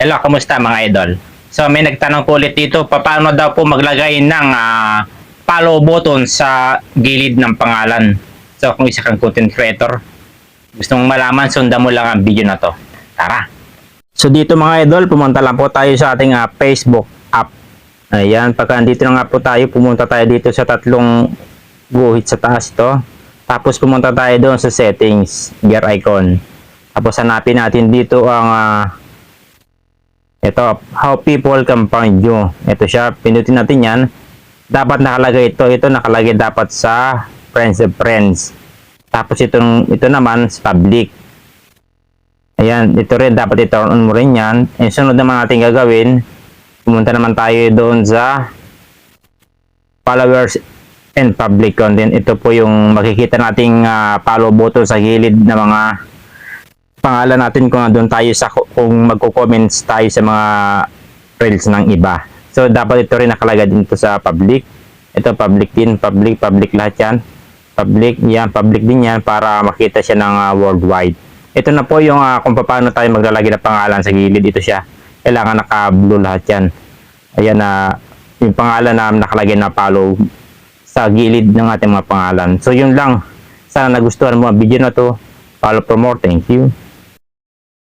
Hello, kamusta mga idol? So may nagtanong po ulit dito, paano daw po maglagay ng ah, follow button sa gilid ng pangalan. So kung isa kang content creator, gusto mong malaman, sundan mo lang ang video na to. Tara! So dito mga idol, pumunta lang po tayo sa ating ah, Facebook app. Ayan, pagka dito na nga po tayo, pumunta tayo dito sa tatlong guhit sa taas ito. Tapos pumunta tayo doon sa settings, gear icon. Tapos hanapin natin dito ang ah, ito, how people can find you. Ito siya, pinutin natin yan. Dapat nakalagay ito. Ito nakalagay dapat sa friends of friends. Tapos itong, ito naman sa public. Ayan, ito rin, dapat i-turn on mo rin yan. And sunod naman natin gagawin, pumunta naman tayo doon sa followers and public content. Ito po yung makikita nating ah, follow button sa gilid ng mga pangalan natin kung doon tayo sa kung magko-comments tayo sa mga reels ng iba. So dapat ito rin nakalagay dito sa public. Ito public din, public, public lahat yan. Public, yan, public din yan para makita siya ng ah, worldwide. Ito na po yung ah, kung paano tayo maglalagay ng pangalan sa gilid. Ito siya. Kailangan naka-blue lahat yan. Ayan na yung pangalan na nakalagay na follow sa gilid ng ating mga pangalan. So yun lang. Sana nagustuhan mo ang video na to. Follow for more. Thank you.